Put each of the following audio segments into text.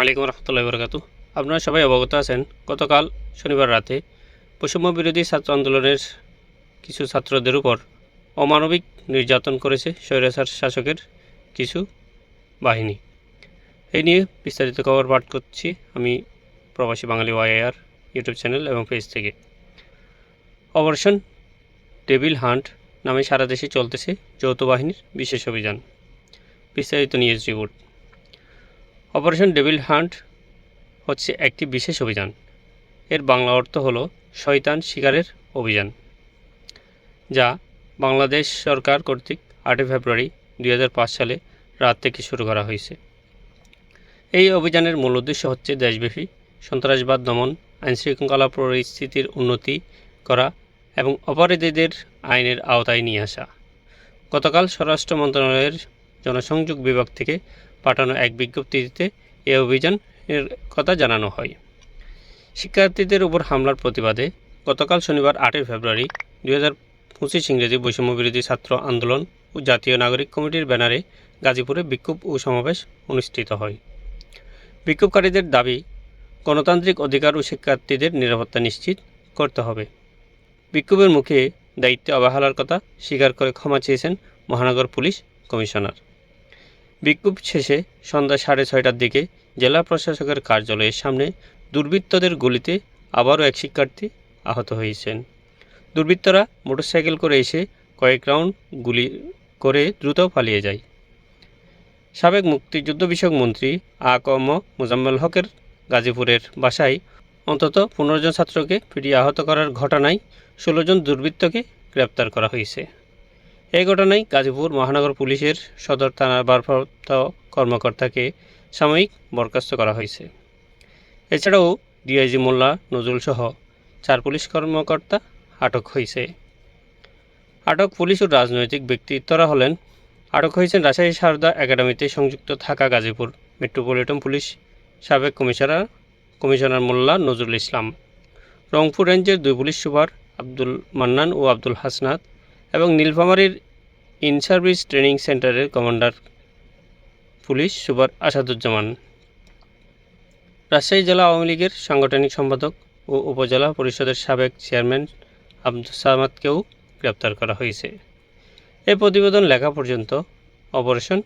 আলাইকুম রহমতুল্লাহ বরকাতু। আপনারা সবাই অবগত আছেন, গতকাল শনিবার রাতে বৈষম্য বিরোধী ছাত্র আন্দোলনের কিছু ছাত্রদের উপর অমানবিক নির্যাতন করেছে স্বৈরাচার শাসকের কিছু বাহিনী। এই নিয়ে বিস্তারিত খবর পাঠ করছি আমি প্রবাসী বাঙালি ওয়াইআর ইউটিউব চ্যানেল এবং পেজ থেকে। অপারেশন টেবিল হান্ট নামে সারা দেশে চলতেছে যৌথ বাহিনীর বিশেষ অভিযান। বিস্তারিত news report. Operation devil hunt হচ্ছে একটি বিশেষ অভিযান। এর বাংলা অর্থ হলো শয়তান শিকারের অভিযান, যা বাংলাদেশ সরকার কর্তৃক আটই ফেব্রুয়ারি দুই হাজার পাঁচ সালে রাত থেকে শুরু করা হয়েছে। এই অভিযানের মূল উদ্দেশ্য হচ্ছে দেশব্যাপী সন্ত্রাসবাদ দমন, আইনশৃঙ্খলা পরিস্থিতির উন্নতি করা এবং অপরাধীদের আইনের আওতায় নিয়ে আসা। গতকাল স্বরাষ্ট্র মন্ত্রণালয়ের জনসংযোগ বিভাগ থেকে পাঠানো এক বিজ্ঞপ্তিতে এ অভিযানের কথা জানানো হয়। শিক্ষার্থীদের উপর হামলার প্রতিবাদে গতকাল শনিবার আটই ফেব্রুয়ারি দুই হাজার পঁচিশ ইংরেজি বৈষম্য বিরোধী ছাত্র আন্দোলন ও জাতীয় নাগরিক কমিটির ব্যানারে গাজীপুরে বিক্ষোভ ও সমাবেশ অনুষ্ঠিত হয়। বিক্ষোভকারীদের দাবি, গণতান্ত্রিক অধিকার ও শিক্ষার্থীদের নিরাপত্তা নিশ্চিত করতে হবে। বিক্ষোভের মুখে দায়িত্বে অবহেলার কথা স্বীকার করে ক্ষমা চেয়েছেন মহানগর পুলিশ কমিশনার। বিক্ষোভ শেষে সন্ধ্যা সাড়ে ছয়টার দিকে জেলা প্রশাসকের কার্যালয়ের সামনে দুর্বৃত্তদের গুলিতে আবারও এক শিক্ষার্থী আহত হয়েছেন। দুর্বৃত্তরা মোটরসাইকেল করে এসে কয়েক রাউন্ড গুলি করে দ্রুত পালিয়ে যায়। সাবেক মুক্তিযুদ্ধ বিষয়ক মন্ত্রী আ ক ম মোজাম্মেল হকের গাজীপুরের বাসায় অন্তত পনেরো জন ছাত্রকে পিটিয়ে আহত করার ঘটনায় ষোলো জন দুর্বৃত্তকে গ্রেপ্তার করা হয়েছে। এই ঘটনায় গাজীপুর মহানগর পুলিশের সদর থানার ভারপ্রাপ্ত কর্মকর্তাকে সাময়িক বরখাস্ত করা হয়েছে। এছাড়াও ডিআইজি মোল্লা নজরুলসহ চার পুলিশ কর্মকর্তা আটক হয়েছে। আটক পুলিশ ও রাজনৈতিক ব্যক্তিত্বরা হলেন, আটক হয়েছেন রাজশাহী সারদা একাডেমিতে সংযুক্ত থাকা গাজীপুর মেট্রোপলিটন পুলিশ সাবেক কমিশনার কমিশনার মোল্লা নজরুল ইসলাম, রংপুর রেঞ্জের দুই পুলিশ সুপার আব্দুল মান্নান ও আব্দুল হাসনাত এবং নীলফামারীর ইন সার্ভিস ট্রেনিং সেন্টারের commander police super Asaduzzaman. Rajshahi জেলা আওয়ামী লীগের সাংগঠনিক সম্পাদক ও উপজেলা পরিষদের সাবেক চেয়ারম্যান আব্দুল সামাদকেও গ্রেপ্তার করা হয়েছে। এই প্রতিবেদন লেখা পর্যন্ত অপারেশন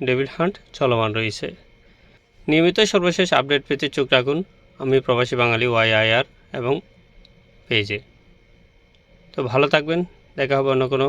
ডেভিল হান্ট চলমান রয়েছে। নিয়মিত সর্বশেষ আপডেট পেতে চোখ রাখুন আমি প্রবাসী বাঙালি ওয়াইআইআর এবং পেজে। তো ভালো থাকবেন, দেখা হবে অন্য কোনো